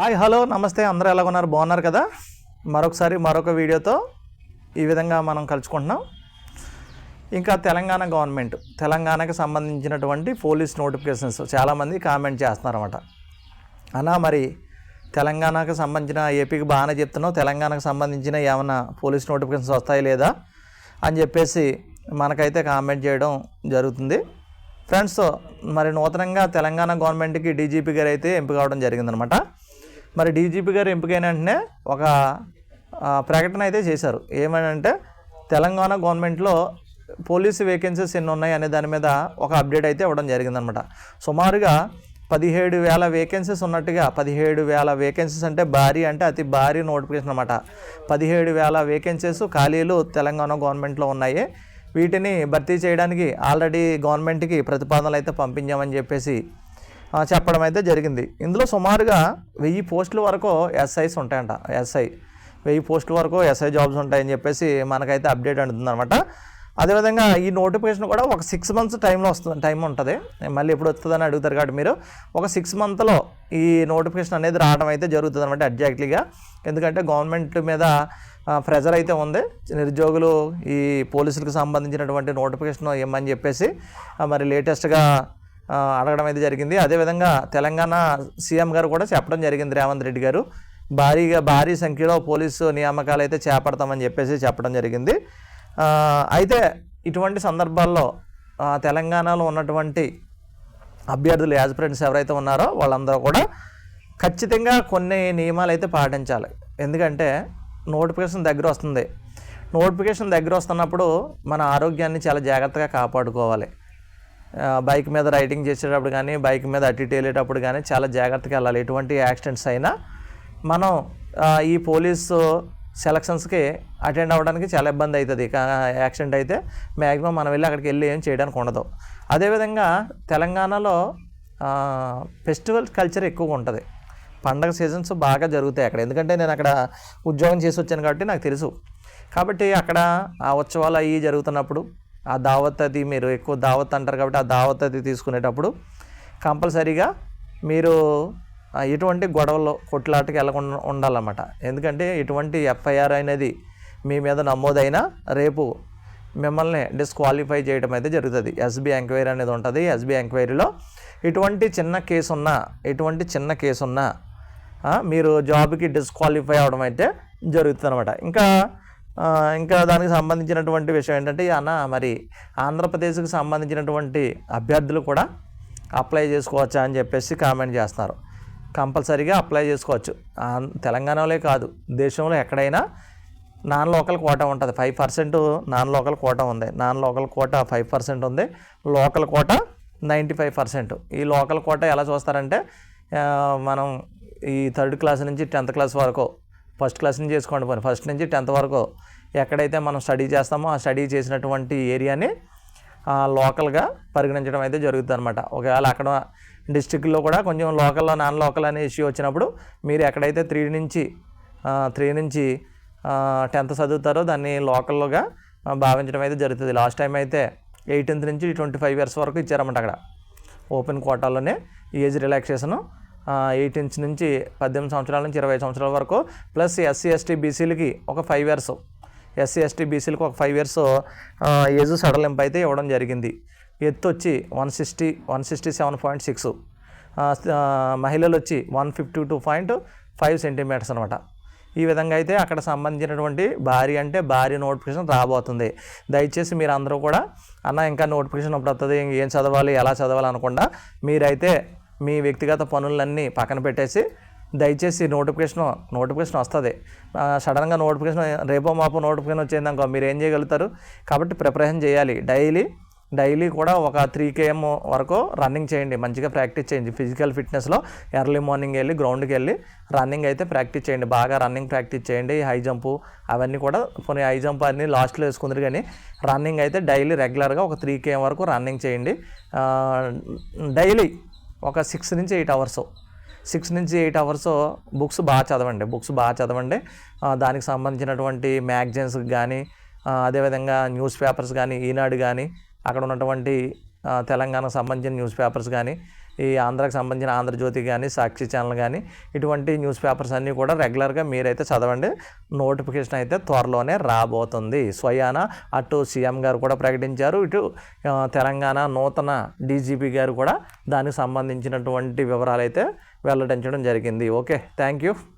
Hi hello నమస్తే. అందరూ ఎలా ఉన్నారు? బాగున్నారు కదా? మరొకసారి మరొక వీడియోతో ఈ విధంగా మనం కలుసుకుంటున్నాం. ఇంకా తెలంగాణ గవర్నమెంట్ తెలంగాణకు సంబంధించినటువంటి పోలీస్ నోటిఫికేషన్స్ చాలామంది కామెంట్ చేస్తున్నారన్నమాట. అన్నా మరి తెలంగాణకు సంబంధించిన ఏపీకి బాగానే చెప్తున్నావు. తెలంగాణకు సంబంధించిన ఏమైనా పోలీస్ నోటిఫికేషన్స్ వస్తాయి లేదా అని చెప్పేసి మనకైతే కామెంట్ చేయడం జరుగుతుంది. ఫ్రెండ్స్ మరి నూతనంగా తెలంగాణ గవర్నమెంట్కి డీజీపీ గారు అయితే ఎంపిక అవడం జరిగిందనమాట మరి డీజీపీ గారు ఎంపికైన వెంటనే ఒక ప్రకటన అయితే చేశారు. ఏమనంటే తెలంగాణ గవర్నమెంట్లో పోలీసు వేకెన్సీస్ ఎన్ని ఉన్నాయి అనే దాని మీద ఒక అప్డేట్ అయితే ఇవ్వడం జరిగిందనమాట. సుమారుగా పదిహేడు వేల వేకెన్సీస్ ఉన్నట్టుగా పదిహేడు వేల వేకెన్సీస్ అంటే భారీ అంటే అతి భారీ నోటిఫికేషన్ అనమాట పదిహేడు వేల వేకెన్సీస్ ఖాళీలు తెలంగాణ గవర్నమెంట్లో ఉన్నాయి. వీటిని భర్తీ చేయడానికి ఆల్రెడీ గవర్నమెంట్కి ప్రతిపాదనలు అయితే పంపించామని చెప్పేసి చెప్పడం అయితే జరిగింది. ఇందులో సుమారుగా వెయ్యి పోస్టుల వరకు ఎస్ఐస్ ఉంటాయంట ఎస్ఐ. వెయ్యి పోస్టుల వరకు ఎస్ఐ జాబ్స్ ఉంటాయని చెప్పేసి మనకైతే అప్డేట్ అందుతుంది అనమాట అదేవిధంగా ఈ నోటిఫికేషన్ కూడా ఒక సిక్స్ మంత్స్ టైంలో వస్తుంది టైం ఉంటుంది. మళ్ళీ ఎప్పుడు వస్తుందని అడుగుతారు కాబట్టి మీరు ఒక సిక్స్ మంత్లో ఈ నోటిఫికేషన్ అనేది రావడం అయితే జరుగుతుంది అనమాట ఎగ్జాక్ట్లీగా. ఎందుకంటే గవర్నమెంట్ మీద ప్రెజర్ అయితే ఉంది. నిరుద్యోగులు ఈ పోలీసులకు సంబంధించినటువంటి నోటిఫికేషన్ ఇవ్వమని చెప్పేసి మరి లేటెస్ట్గా అడగడం అయితే జరిగింది. అదేవిధంగా తెలంగాణ సీఎం గారు కూడా చెప్పడం జరిగింది రేవంత్ రెడ్డి గారు. భారీగా భారీ సంఖ్యలో పోలీసు నియామకాలు అయితే చేపడతామని చెప్పేసి చెప్పడం జరిగింది. అయితే ఇటువంటి సందర్భాల్లో తెలంగాణలో ఉన్నటువంటి అభ్యర్థులు యాజ్పిరెంట్స్ ఎవరైతే ఉన్నారో వాళ్ళందరూ కూడా ఖచ్చితంగా కొన్ని నియమాలు అయితే పాటించాలి. ఎందుకంటే నోటిఫికేషన్ దగ్గర వస్తుంది. నోటిఫికేషన్ దగ్గర వస్తున్నప్పుడు మన ఆరోగ్యాన్ని చాలా జాగ్రత్తగా కాపాడుకోవాలి. బైక్ మీద రైడింగ్ చేసేటప్పుడు కానీ బైక్ మీద అటు వెళ్ళేటప్పుడు కానీ చాలా జాగ్రత్తగా వెళ్ళాలి. ఎటువంటి యాక్సిడెంట్స్ అయినా మనం ఈ పోలీసు సెలక్షన్స్కి అటెండ్ అవ్వడానికి చాలా ఇబ్బంది అవుతుంది. యాక్సిడెంట్ అయితే మ్యాక్సిమం మనం వెళ్ళి అక్కడికి వెళ్ళి ఏం చేయడానికి ఉండదు. అదేవిధంగా తెలంగాణలో ఫెస్టివల్ కల్చర్ ఎక్కువగా ఉంటుంది. పండగ సీజన్స్ బాగా జరుగుతాయి అక్కడ. ఎందుకంటే నేను అక్కడ ఉద్యోగం చేసి వచ్చాను కాబట్టి నాకు తెలుసు. కాబట్టి అక్కడ ఆ ఉత్సవాలు అవి జరుగుతున్నప్పుడు ఆ దావత్ అది మీరు ఎక్కువ దావత్ అంటారు కాబట్టి ఆ దావత్ అది తీసుకునేటప్పుడు కంపల్సరీగా మీరు ఎటువంటి గొడవలు కొట్లాటకి వెళ్ళకుండా ఉండాలన్నమాట. ఎందుకంటే ఎటువంటి ఎఫ్ఐఆర్ అనేది మీ మీద నమోదైనా రేపు మిమ్మల్ని డిస్క్వాలిఫై చేయడం అయితే జరుగుతుంది. ఎస్బీ ఎంక్వైరీ అనేది ఉంటుంది. ఎస్బీ ఎంక్వైరీలో ఎటువంటి చిన్న కేసు ఉన్నా ఎటువంటి చిన్న కేసు ఉన్నా మీరు జాబ్కి డిస్క్వాలిఫై అవడం అయితే జరుగుతుంది అనమాట ఇంకా ఇంకా దానికి సంబంధించినటువంటి విషయం ఏంటంటే అన్న మరి ఆంధ్రప్రదేశ్కి సంబంధించినటువంటి అభ్యర్థులు కూడా అప్లై చేసుకోవచ్చా అని చెప్పేసి కామెంట్ చేస్తున్నారు. కంపల్సరీగా అప్లై చేసుకోవచ్చు. తెలంగాణలో కాదు దేశంలో ఎక్కడైనా నాన్ లోకల్ కోట ఉంటుంది. Five percent non local quota ఉంది. Non local quota five percent ఉంది. Local quota ninety five percent. ఈ లోకల్ కోట ఎలా చూస్తారంటే మనం ఈ థర్డ్ క్లాస్ నుంచి టెన్త్ క్లాస్ వరకు ఫస్ట్ క్లాస్ నుంచి చేసుకోండి పోనీ. ఫస్ట్ నుంచి టెన్త్ వరకు ఎక్కడైతే మనం స్టడీ చేస్తామో ఆ స్టడీ చేసినటువంటి ఏరియాని లోకల్గా పరిగణించడం అయితే జరుగుతుంది అనమాట ఒకవేళ అక్కడ డిస్టిక్లో కూడా కొంచెం లోకల్లో నాన్ లోకల్ అనే ఇష్యూ వచ్చినప్పుడు మీరు ఎక్కడైతే త్రీ నుంచి త్రీ నుంచి టెన్త్ చదువుతారో దాన్ని లోకల్లోగా భావించడం అయితే జరుగుతుంది. లాస్ట్ టైం అయితే ఎయిటీన్త్ నుంచి ట్వంటీ ఫైవ్ ఇయర్స్ వరకు ఇచ్చారన్నమాట అక్కడ. ఓపెన్ కోటాలోనే ఏజ్ రిలాక్సేషను ఎయిటీన్స్ నుంచి పద్దెనిమిది సంవత్సరాల నుంచి ఇరవై సంవత్సరాల వరకు ప్లస్ ఎస్సీ ఎస్టీ బీసీలకి ఒక ఫైవ్ ఇయర్స్ ఎస్సీ ఎస్టీ బీసీలకు ఒక ఫైవ్ ఇయర్స్ ఏజ్ సడలింపు అయితే ఇవ్వడం జరిగింది. ఎత్తు వచ్చి one sixty one sixty seven point six మహిళలు వచ్చి one fifty two point five centimetres అనమాట ఈ విధంగా అయితే అక్కడ సంబంధించినటువంటి భారీ అంటే భారీ నోటిఫికేషన్ రాబోతుంది. దయచేసి మీరు అందరూ కూడా అన్న ఇంకా నోటిఫికేషన్ ఇప్పుడు వస్తుంది ఏం చదవాలి ఎలా చదవాలి అనుకుండా మీరైతే మీ వ్యక్తిగత పనులన్నీ పక్కన పెట్టేసి దయచేసి నోటిఫికేషన్ నోటిఫికేషన్ వస్తుంది. సడన్గా నోటిఫికేషన్ రేపో మాపో నోటిఫికేషన్ వచ్చిందనుకో మీరు ఏం చేయగలుగుతారు? కాబట్టి ప్రిపరేషన్ చేయాలి. డైలీ డైలీ కూడా ఒక త్రీ కేఎం వరకు రన్నింగ్ చేయండి. మంచిగా ప్రాక్టీస్ చేయండి. ఫిజికల్ ఫిట్నెస్లో ఎర్లీ మార్నింగ్ వెళ్ళి గ్రౌండ్కి వెళ్ళి రన్నింగ్ అయితే ప్రాక్టీస్ చేయండి. బాగా రన్నింగ్ ప్రాక్టీస్ చేయండి. హై జంప్ అవన్నీ కూడా కొన్ని హై జంప్ అన్ని లాస్ట్లో వేసుకుందరు కానీ రన్నింగ్ అయితే డైలీ రెగ్యులర్గా ఒక త్రీ కేఎం వరకు రన్నింగ్ చేయండి. డైలీ ఒక సిక్స్ నుంచి ఎయిట్ అవర్స్ సిక్స్ నుంచి ఎయిట్ అవర్స్ బుక్స్ బాగా చదవండి. బుక్స్ బాగా చదవండి. దానికి సంబంధించినటువంటి మ్యాగజైన్స్ కానీ అదేవిధంగా న్యూస్ పేపర్స్ కానీ ఈనాడు కానీ అక్కడ ఉన్నటువంటి తెలంగాణకు సంబంధించిన న్యూస్ పేపర్స్ కానీ ఈ ఆంధ్రాకి సంబంధించిన ఆంధ్రజ్యోతి కానీ సాక్షి ఛానల్ కానీ ఇటువంటి న్యూస్ పేపర్స్ అన్నీ కూడా రెగ్యులర్గా మీరైతే చదవండి. నోటిఫికేషన్ అయితే త్వరలోనే రాబోతుంది. స్వయాన అటు సీఎం గారు కూడా ప్రకటించారు. ఇటు తెలంగాణ నూతన డీజీపీ గారు కూడా దానికి సంబంధించినటువంటి వివరాలు అయితే వెల్లడించడం జరిగింది. Okay thank you.